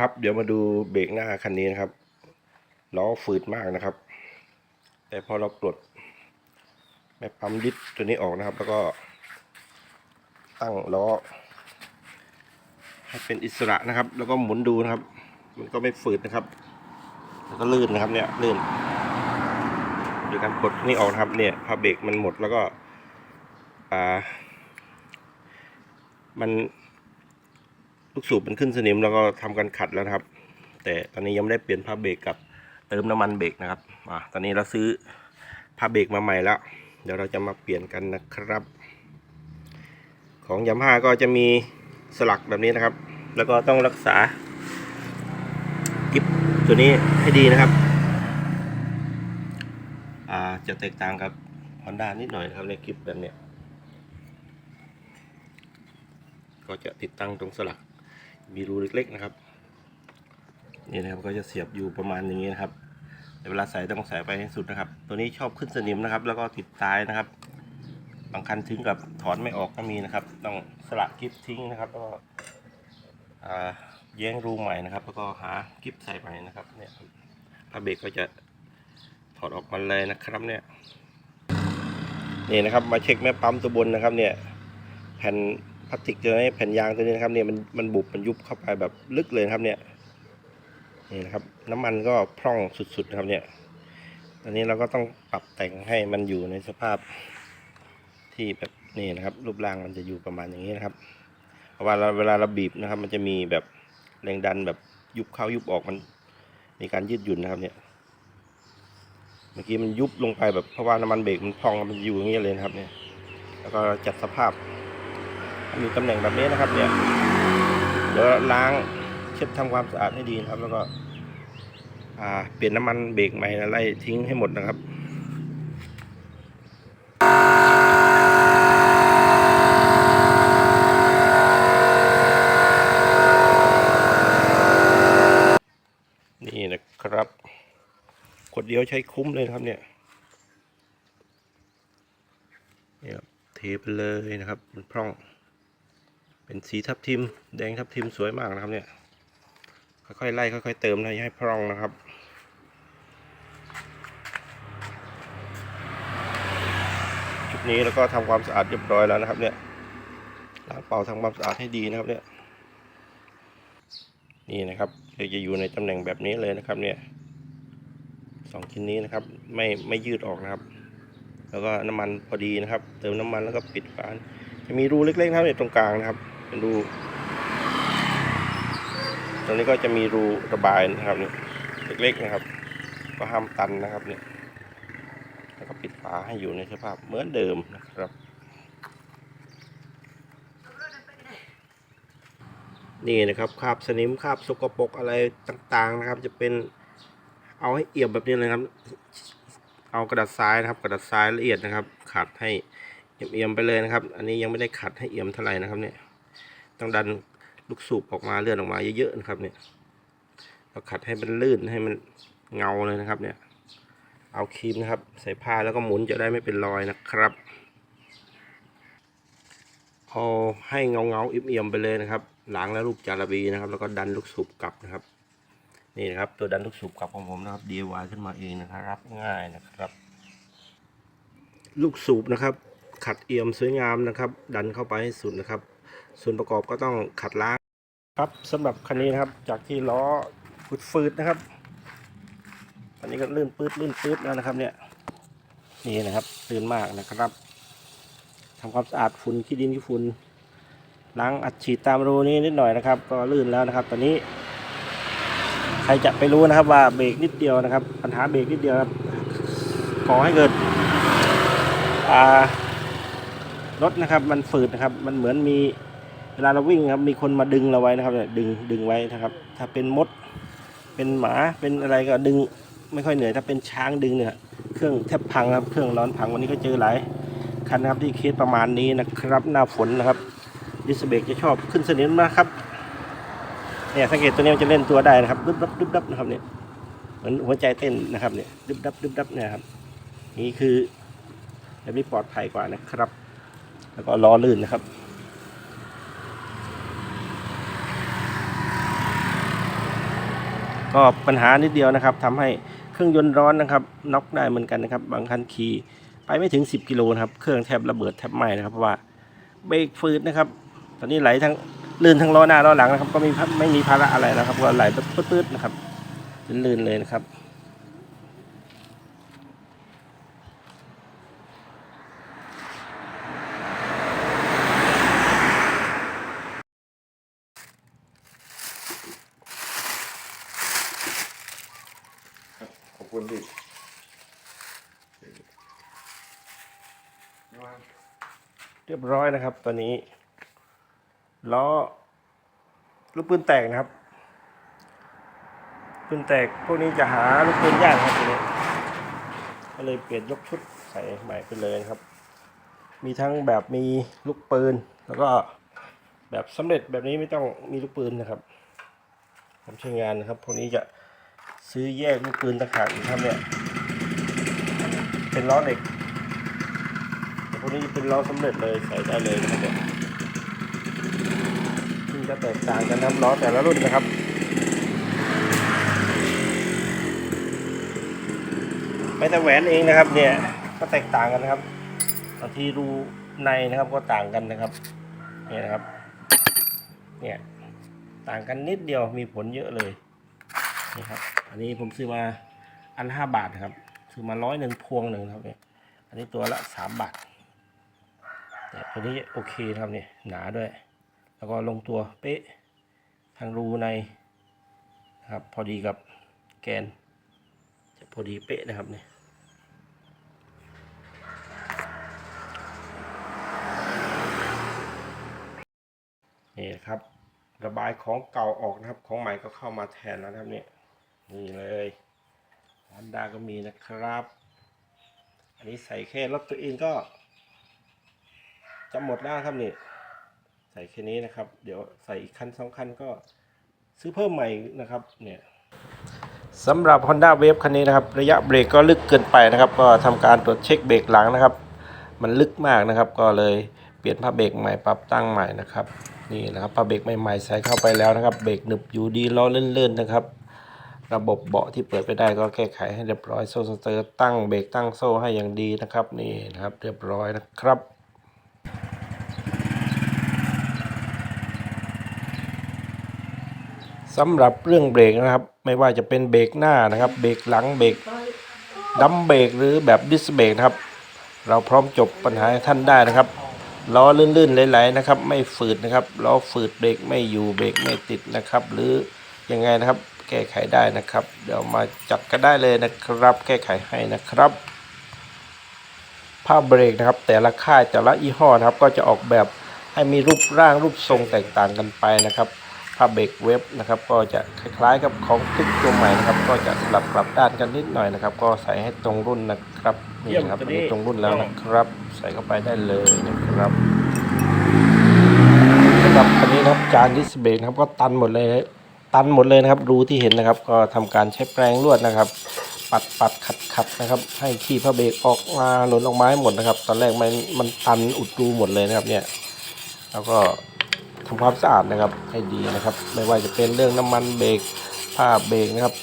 ครับเดี๋ยวมาดูเบรกหน้าคันนี้นะครับล้อฝืดมากนะครับ แต่พอเราปลดแม่ปั๊มดิสตัวนี้ออกนะครับ แล้วก็ ตั้งล้อให้เป็นอิสระนะครับ แล้วก็หมุนดูนะครับ มันก็ไม่ฝืดนะครับ แล้วก็ลื่นนะครับเนี่ยลื่นโดยการปลดนี่ออกนะครับเนี่ยพอเบรกมันหมดแล้วก็อ่ามัน ลูกสูบมันขึ้นสนิมแล้วก็ทำการขัดแล้วครับ แต่ตอนนี้ยังไม่ได้เปลี่ยนผ้าเบรกกับเติมน้ำมันเบรกนะครับอ่าตอนนี้เราซื้อผ้าเบรกมาใหม่แล้ว เดี๋ยวเราจะมาเปลี่ยนกันนะครับ ของยามาฮ่าก็จะมีสลักแบบนี้นะครับ แล้วก็ต้องรักษากิฟตัวนี้ให้ดีนะครับอ่าจะแตกต่างกับ Honda นิดหน่อยนะครับในกิฟแบบเนี้ยก็จะติดตั้งตรงสลัก มีรูเล็กๆนะครับ นี่นะครับก็จะเสียบอยู่ประมาณอย่างนี้นะครับแต่เวลาใส่ต้องใส่ไปให้สุดนะครับ ตัวนี้ชอบขึ้นสนิมนะครับ แล้วก็ติดตายนะครับ บางคันถึงกับถอนไม่ออกก็มีนะครับ ต้องสละกิฟทิ้งนะครับแล้วก็แย้งรูใหม่นะครับ แล้วก็หากิฟใส่ใหม่นะครับเนี่ยผ้าเบรกก็จะถอดออกมาเลยนะครับเนี่ยนี่นะครับมาเช็คแม่ปั๊มตัวบนนะครับเนี่ยแผ่น ลาสติกตัวนี้แผ่นยางตัวนี้นะครับเนี่ยมันมันบุบมันยุบเข้าไปแบบลึกเลยครับเนี่ยนี่นะครับน้ำมันก็พร่องสุดๆนะครับเนี่ยตอนนี้เราก็ต้องปรับแต่งให้มันอยู่ในสภาพที่แบบนี่นะครับ รูปร่างมันจะอยู่ประมาณอย่างนี้นะครับเพราะว่าเราเวลาเราบีบนะครับ มันจะมีแบบแรงดันแบบยุบเข้ายุบออกมัน มีการยืดหยุ่นนะครับ เนี่ยเมื่อกี้มันยุบลงไปแบบเพราะว่าน้ำมันเบรกมันพองมันอยู่อย่างนี้เลยนะครับ เนี่ย แล้วก็จัดสภาพ มีตำแหน่งแบบนี้นะครับเนี่ยเดี๋ยวล้างเช็ดทำความสะอาดให้ดีนะครับ แล้วก็ อ่า เปลี่ยนน้ำมันเบรกใหม่ไล่ทิ้งให้หมดนะครับนี่นะครับขวดเดียวใช้คุ้มเลยครับเนี่ยเนี่ยเทไปเลยนะครับ มันพร่อง เป็นสีทับทิม แดงทับทิมสวยมากนะครับเนี่ย ค่อยๆไล่ค่อยๆเติมนะอย่าให้พร่องนะครับจุดนี้แล้วก็ทำความสะอาดเรียบร้อยแล้วนะครับเนี่ยล้างเป่าทำความสะอาดให้ดีนะครับเนี่ยนี่นะครับจะอยู่ในตำแหน่งแบบนี้เลยนะครับเนี่ยสองชิ้นนี้นะครับไม่ไม่ยืดออกนะครับ แล้วก็น้ำมันพอดีนะครับ เติมน้ำมันแล้วก็ปิดฝาจะมีรูเล็กๆนะครับเนี่ยตรงกลางนะครับ เป็นรูตรงนี้ก็จะมีรูระบายนะครับเนี่ยเล็กๆนะครับ ก็ห้ามตันนะครับเนี่ยแล้วก็ปิดฝาให้อยู่ในสภาพเหมือนเดิมนะครับ นี่นะครับคราบสนิมคราบสกปรกอะไรต่างๆนะครับ จะเป็นเอาให้เอี่ยมแบบนี้เลยครับ เอากระดาษทรายนะครับ กระดาษทรายละเอียดนะครับขัดให้เอี่ยมๆไปเลยนะครับ อันนี้ยังไม่ได้ขัดให้เอี่ยมเท่าไหร่นะครับเนี่ย ต้องดันลูกสูบออกมาเลื่อนออกมาเยอะๆนะครับ เนี่ยเราขัดให้มันลื่นให้มันเงาเลยนะครับ เนี่ย เอาครีมนะครับ ใส่ผ้าแล้วก็หมุนจะได้ไม่เป็นรอยนะครับเอาให้เงาเงาๆเอี่ยมๆไปเลยนะครับล้างแล้วลูกจาระบีนะครับ แล้วก็ดันลูกสูบกลับนะครับ นี่นะครับ ตัวดันลูกสูบกลับของผมนะครับ DIY ขึ้นมาเองนะครับ ง่ายนะครับ ลูกสูบนะครับ ขัดเอี่ยมสวยงามนะครับ ดันเข้าไปให้สุดนะครับ ส่วนประกอบก็ต้องขัดล้างครับสำหรับคันนี้นะครับ จากที่ล้อฟืดๆนะครับอันนี้ก็ลื่นปื๊ดลื่นปื๊ดแล้วนะครับ เนี่ยนี่นะครับลื่นมากนะครับทำความสะอาดฝุ่นขี้ดินขี้ฝุ่นล้างอัดฉีดตามรูนี้นิดหน่อยนะครับ ก็ลื่นแล้วนะครับ ตอนนี้ ใครจะไปรู้นะครับว่าเบรกนิดเดียวนะครับ ปัญหาเบรกนิดเดียวครับขอให้เกิดรถนะครับ มันฝืดนะครับ มันเหมือนมี เวลาเราวิ่งครับ มีคนมาดึงเราไว้นะครับดึงดึงไว้นะครับ ถ้าเป็นมด เป็นหมา เป็นอะไรก็ดึงไม่ค่อยเหนื่อย ถ้าเป็นช้างดึงเนี่ย เครื่องแทบพังครับ เครื่องร้อนพังวันนี้ก็เจอหลายคันนะครับที่เคสประมาณนี้นะครับ หน้าฝนนะครับ ดิสเบกจะชอบขึ้นสนิมนะครับ เนี่ยสังเกตตัวนี้มันจะเล่นตัวได้นะครับดึบดับดึบดับนะครับเนี่ย เหมือนหัวใจเต้นนะครับเนี่ยดึบดับดึบดับเนี่ยครับ นี่คือแบบนี้ปลอดภัยกว่านะครับ แล้วก็ล้อลื่นนะครับ ก็ปัญหานิดเดียวนะครับทำให้เครื่องยนต์ร้อนนะครับน็อกได้เหมือนกันนะครับ บางคันขี่ไปไม่ถึง 10 กิโลนะครับ เครื่องแทบระเบิดแทบไหม้นะครับเพราะว่าเบรกฟืดนะครับ ตอนนี้ไหลทั้งลื่นทั้งล้อหน้าล้อหลังนะครับ ก็ไม่ไม่มีภาระอะไรนะครับ ก็ไหลแบบปื๊ดๆนะครับลื่นๆเลยนะครับ ขอบคุณพี่เรียบร้อยนะครับ ตอนนี้ล้อลูกปืนแตกนะครับปืนแตกพวกนี้จะหาลูกปืนยากครับทีนี้ก็เลยเปลี่ยนยกชุดใส่ใหม่ไปเลยนะครับ มีทั้งแบบมีลูกปืน แล้วก็แบบสำเร็จแบบนี้ไม่ต้องมีลูกปืนนะครับทำใช้งานนะครับ พวกนี้จะ ซื้อแยกลูกปืนต่างหากอีกครับเนี่ย เป็นล้อเหล็กแต่พวกนี้เป็นล้อสำเร็จเลยใส่ได้เลยนะครับเนี่ยซึ่งจะแตกต่างกันนะครับล้อแต่ละรุ่นนะครับไม่แต่แหวนเองนะครับ เนี่ยก็แตกต่างกันนะครับบางทีรูในนะครับก็ต่างกันนะครับเนี่ยนะครับเนี่ยต่างกันนิดเดียวมีผลเยอะเลย นี่ครับ อันนี้ผมซื้อมาอันห้าบาทครับซื้อมาร้อยหนึ่งพวงหนึ่งครับเนี่ยอันนี้ตัวละสามบาทแต่ตัวนี้โอเคครับเนี่ยหนาด้วย แล้วก็ลงตัวเป๊ะทางรูในนะครับพอดีกับแกน จะพอดีเป๊ะนะครับเนี่ยนี่ครับระบายของเก่าออกนะครับ ของใหม่ก็เข้ามาแทนแล้วครับเนี่ย นี่เลยฮอนด้าก็มีนะครับ อันนี้ใส่แค่รถตัวเองก็จะหมดแล้วครับนี่ ใส่แค่นี้นะครับ เดี๋ยวใส่อีกคันสองคันก็ซื้อเพิ่มใหม่นะครับเนี่ยสำหรับ Honda Wave คันนี้นะครับ ระยะเบรกก็ลึกเกินไปนะครับ ก็ทำการตรวจเช็คเบรกหลังนะครับ มันลึกมากนะครับ ก็เลยเปลี่ยนผ้าเบรกใหม่ปรับตั้งใหม่นะครับ นี่นะครับผ้าเบรกใหม่ๆใส่เข้าไปแล้วนะครับ เบรกหนึบอยู่ดีล้อเลื่อนๆนะครับ ระบบเบาะที่เปิดไปได้ก็แก้ไขให้เรียบร้อยโซ่สเตอร์ตั้งเบรกตั้งโซ่ให้อย่างดีนะครับนี่นะครับเรียบร้อยนะครับสำหรับเรื่องเบรกนะครับ ไม่ว่าจะเป็นเบรกหน้านะครับ เบรกหลังเบรกดัมเบรกหรือแบบดิสเบรกนะครับ เราพร้อมจบปัญหาท่านได้นะครับล้อลื่นๆไหลๆนะครับ ไม่ฝืดนะครับล้อฝืดเบรกไม่อยู่เบรกไม่ติดนะครับ หรือยังไงนะครับ ก้ไขได้นะครับ เดี๋ยวมาจัดกันได้เลยนะครับ แก้ไขให้นะครับผ้าเบรกนะครับ แต่ละค่ายแต่ละยี่ห้อนะครับ ก็จะออกแบบให้มีรูปร่างรูปทรงแตกต่างกันไปนะครับผ้าเบรกเว็บนะครับ ก็จะคล้ายๆกับของคลิกตัวใหม่นะครับ ก็จะสลับกลับด้านกันนิดหน่อยนะครับ ก็ใส่ให้ตรงรุ่นนะครับนี่นะครับอันนี้ตรงรุ่นแล้วนะครับ ใส่เข้าไปได้เลยนะครับสำหรับคันนี้นะครับจานดิสเบรกนะครับก็ตันหมดเลย ตันหมดเลยนะครับ รูที่เห็นนะครับ ก็ทำการใช้แปรงลวดนะครับ ปัดปัดขัดขัดนะครับ ให้ขี้ผ้าเบรกออกมาหล่นออกมาให้หมดนะครับ ตอนแรกมันมันตันอุดรูหมดเลยนะครับเนี่ย แล้วก็ทำความสะอาดนะครับ ให้ดีนะครับ ไม่ว่าจะเป็นเรื่องน้ำมันเบรกผ้าเบรกนะครับ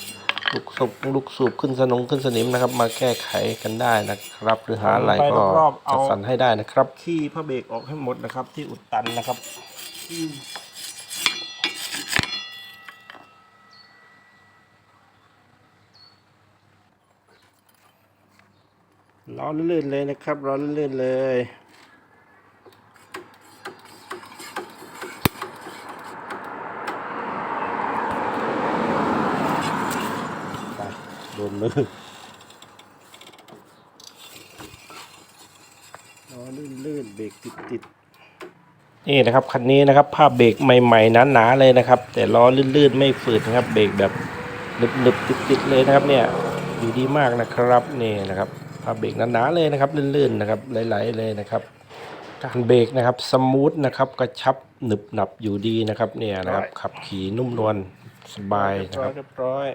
ลูกสูบลูกสูบขึ้นสนงขึ้นสนิมนะครับ มาแก้ไขกันได้นะครับ หรือหาอะไรก็จัดสรรให้ได้นะครับ ขี้ผ้าเบรกออกให้หมดนะครับ ที่อุดตันนะครับ ร้อนลื่นๆเลยนะครับ ร้อนลื่นๆเลยไปโดนมือล้อลื่นๆเบรกติดๆนี่นะครับคันนี้นะครับภาพเบรกใหม่ๆหนาๆเลยนะครับ แต่ล้อลื่นๆ ไม่ฝืดนะครับ เบรกแบบหนึบๆติดๆเลยนะครับเนี่ยอยู่ดีมากนะครับนี่นะครับภาพเบรกหนาๆเลยนะครับลื่นๆนะครับไหลๆเลยนะครับ การเบรกนะครับสมูทนะครับกระชับหนึบหนับอยู่ดีนะครับเนี่ยนะครับขับขี่นุ่มนวลสบายนะครับเรียบร้อย